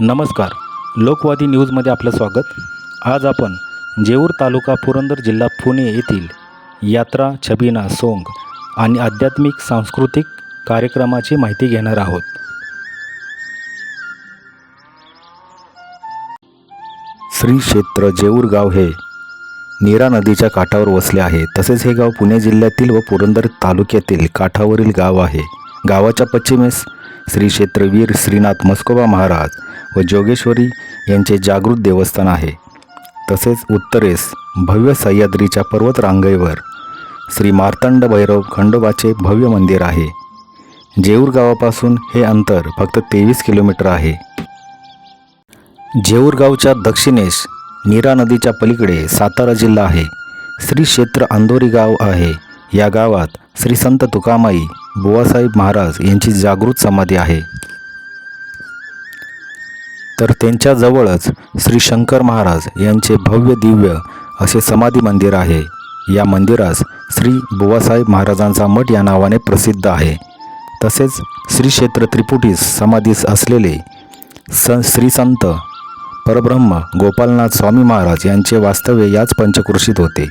नमस्कार. लोकवादी न्यूजमध्ये आपलं स्वागत. आज आपण जेऊर तालुका पुरंदर जिल्हा पुणे येथील यात्रा छबिना सोंग आणि आध्यात्मिक सांस्कृतिक कार्यक्रमाची माहिती घेणार आहोत. श्री क्षेत्र जेऊर गाव हे नीरा नदीच्या काठावर वसले आहे. तसेच हे गाव पुणे जिल्ह्यातील व पुरंदर तालुक्यातील काठावरील गाव आहे. गावाच्या पश्चिमेस श्री क्षेत्रवीर श्रीनाथ मस्कोबा महाराज व जोगेश्वरी यांचे जागृत देवस्थान आहे. तसेच उत्तरेस भव्य सह्याद्रीच्या पर्वत रांगेवर श्री मार्तंड भैरव खंडोबाचे भव्य मंदिर आहे. जेऊर गावापासून हे अंतर फक्त तेवीस किलोमीटर आहे. जेऊर गावच्या दक्षिणेस नीरा नदीच्या पलीकडे सातारा जिल्हा आहे. श्री क्षेत्र आंदोरी गाव आहे. या गावात श्री संत तुकामाई बुवासाहेब महाराज यांची जागृत समाधी आहे. तर त्यांच्याजवळच श्री शंकर महाराज यांचे भव्य दिव्य असे समाधी मंदिर आहे. या मंदिरास श्री बुवासाहेब महाराजांचा मठ या नावाने प्रसिद्ध आहे. तसेच श्री क्षेत्र त्रिपुटीस समाधीस असलेले स श्री संत परब्रह्म गोपालनाथ स्वामी महाराज यांचे वास्तव्य याच पंचकृषीत होते.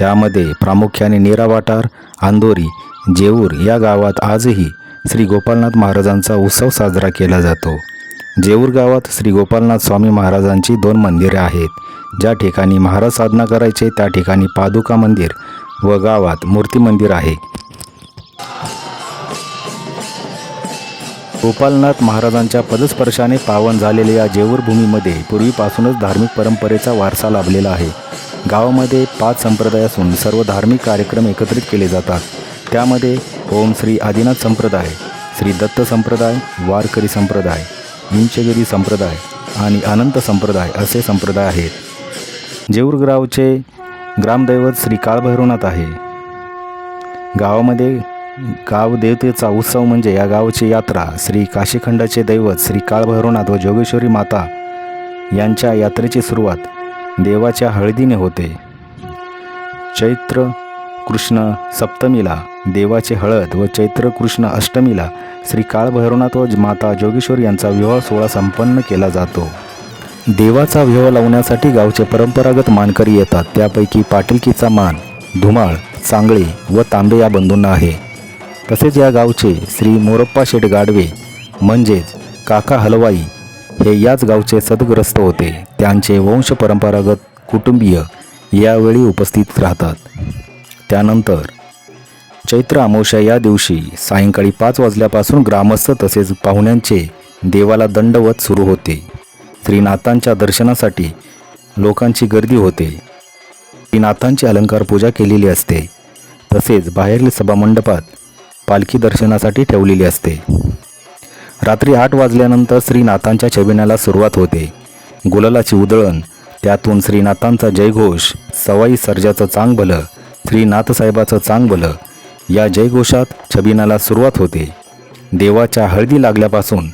त्यामध्ये प्रामुख्याने नेरावाटार आंदोरी जेऊर या गावात आजही श्री गोपालनाथ महाराजांचा उत्सव साजरा केला जातो. जेऊर गावात श्री गोपालनाथ स्वामी महाराजांची दोन मंदिरे आहेत. ज्या ठिकाणी महाराज साधना करायचे त्या ठिकाणी पादुका मंदिर व गावात मूर्ती मंदिर आहे. गोपालनाथ महाराजांच्या पदस्पर्शाने पावन झालेल्या या जेऊर भूमीमध्ये पूर्वीपासूनच धार्मिक परंपरेचा वारसा लाभलेला आहे. गावामध्ये पाच संप्रदाय असून सर्व धार्मिक कार्यक्रम एकत्रित केले जातात. त्यामध्ये ओम श्री आदिनाथ संप्रदाय श्री दत्त संप्रदाय वारकरी संप्रदाय इंचगिरी संप्रदाय आणि अनंत संप्रदाय असे संप्रदाय आहेत. जेऊर ग्रामदैवत श्री काळभैरवनाथ आहे. गावामध्ये गाव देवतेचा उत्सव म्हणजे या गावची यात्रा. श्री काशीखंडाचे दैवत श्री काळभैरवनाथ व जोगेश्वरी माता यांच्या यात्रेची सुरुवात देवाच्या हळदीने होते. चैत्र कृष्ण सप्तमीला देवाचे हळद व चैत्र कृष्ण अष्टमीला श्री काळभैरवनाथ व माता जोगेश्वर यांचा विवाह सोहळा संपन्न केला जातो. देवाचा विवाह लावण्यासाठी गावचे परंपरागत मानकरी येतात. त्यापैकी पाटीलकीचा मान धुमाळ चांगळे व तांबे या बंधूंना आहे. तसेच या गावचे श्री मोरप्पा शेठ गाडवे म्हणजेच काका हलवाई हे याच गावचे सदग्रस्त होते. त्यांचे वंश परंपरागत कुटुंबीय यावेळी उपस्थित राहतात. त्यानंतर चैत्र अमावस्या या दिवशी सायंकाळी पाच वाजल्यापासून ग्रामस्थ तसेच पाहुण्यांचे देवाला दंडवत सुरू होते. श्रीनाथांच्या दर्शनासाठी लोकांची गर्दी होते. श्रीनाथांची अलंकार पूजा केलेली असते. तसेच बाहेरील सभामंडपात पालखी दर्शनासाठी ठेवलेली असते. रात्री आठ वाजल्यानंतर श्रीनाथांच्या छबिन्याला सुरुवात होते. गुलालाची उधळण त्यातून श्रीनाथांचा जयघोष सवाई सर्जाचं चांग भलं श्रीनाथसाहेबाचं चांग भलं या जयघोषात छबिनाला सुरुवात होते. देवाच्या हळदी लागल्यापासून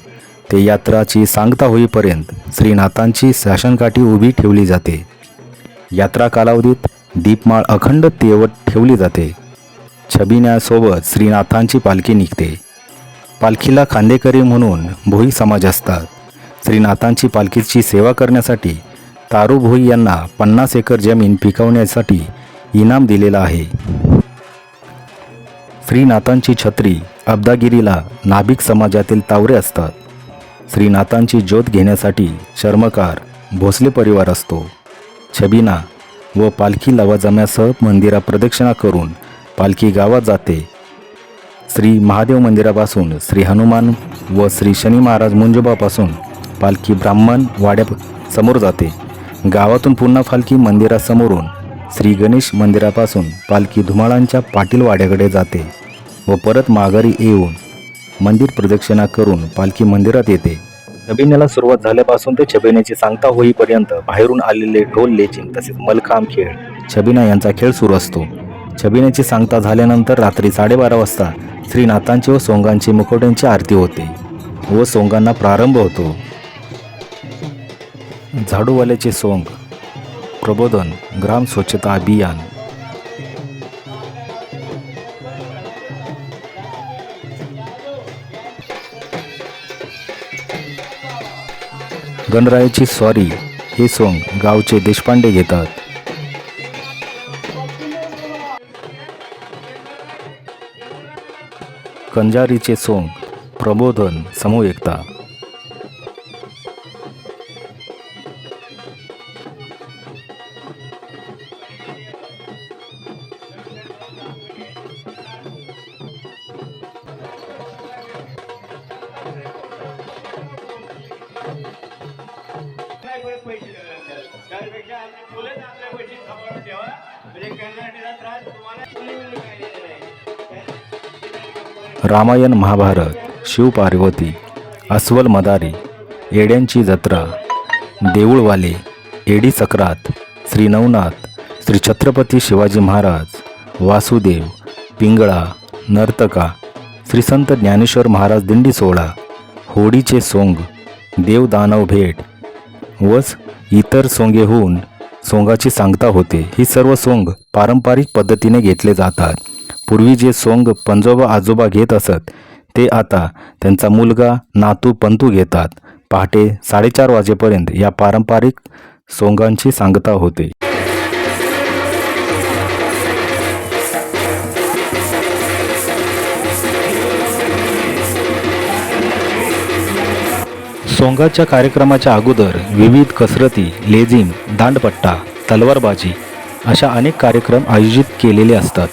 ते यात्राची सांगता होईपर्यंत श्रीनाथांची शासनकाठी उभी ठेवली जाते. यात्रा कालावधीत दीपमाळ अखंड तेवत ठेवली जाते. छबिन्यासोबत श्रीनाथांची पालखी निघते. पालखीला खांदेकरी म्हणून भोई समाज असतात. श्रीनाथांची पालखीची सेवा करण्यासाठी तारू भोई यांना पन्नास एकर जमीन पिकवण्यासाठी इनाम दिलेला आहे. श्रीनाथांची छत्री अब्दागिरीला नाभिक समाजातील तावरे असतात. श्रीनाथांची ज्योत घेण्यासाठी चर्मकार भोसले परिवार असतो. छबिना व पालखी लवाजम्यासह मंदिरा प्रदक्षिणा करून पालखी गावात जाते श्री महादेव मंदिरापासून श्री हनुमान व श्री शनी महाराज मुंजोबापासून पालखी ब्राह्मण वाड्या समोर जाते. गावातून पुन्हा पालखी मंदिरासमोरून श्री गणेश मंदिरापासून पालखी धुमाळांच्या पाटील वाड्याकडे जाते व परत माघारी येऊन मंदिर प्रदक्षिणा करून पालखी मंदिरात येते. छबिण्याला सुरुवात झाल्यापासून ते छबिण्याची सांगता होईपर्यंत बाहेरून आलेले ढोल लेचिंग तसेच मलखांब खेळ छबिना यांचा खेळ सुरू असतो. छबिण्याची सांगता झाल्यानंतर रात्री साडेबारा वाजता श्रीनाथांची व सोंगांची मुखवट्यांची आरती होते व सोंगांना प्रारंभ होतो. झाडूवाल्याचे सोंग प्रबोधन ग्राम स्वच्छता अभियान. गणरायाची स्वारी हे सोंग गावचे देशपांडे घेतात. कंजारीचे सोंग प्रबोधन समूह एकता. पैसे देणार त्यापेक्षा आपली मुलंच आपल्या पैसे सांभाळून ठेवा. म्हणजे कर्नाटकीचा त्रास तुम्हाला रामायण महाभारत शिवपार्वती अस्वल मदारी येड्यांची जत्रा देऊळवाले एडी चक्रात श्री नवनाथ श्री छत्रपती शिवाजी महाराज वासुदेव पिंगळा नर्तका श्री संत ज्ञानेश्वर महाराज दिंडी सोहळा होडीचे सोंग देव दानव भेट वस इतर सोंगेहून सोंगाची सांगता होते. ही सर्व सोंग पारंपरिक पद्धतीने घेतले जातात. पूर्वी जे सोंग पंजोबा आजोबा घेत असत ते आता त्यांचा मुलगा नातू पंतू घेतात. पहाटे साडेचार वाजेपर्यंत या पारंपरिक सोंगांची सांगता होते. सोंगाच्या कार्यक्रमाच्या अगोदर विविध कसरती लेझिम दांडपट्टा तलवारबाजी अशा अनेक कार्यक्रम आयोजित केलेले असतात.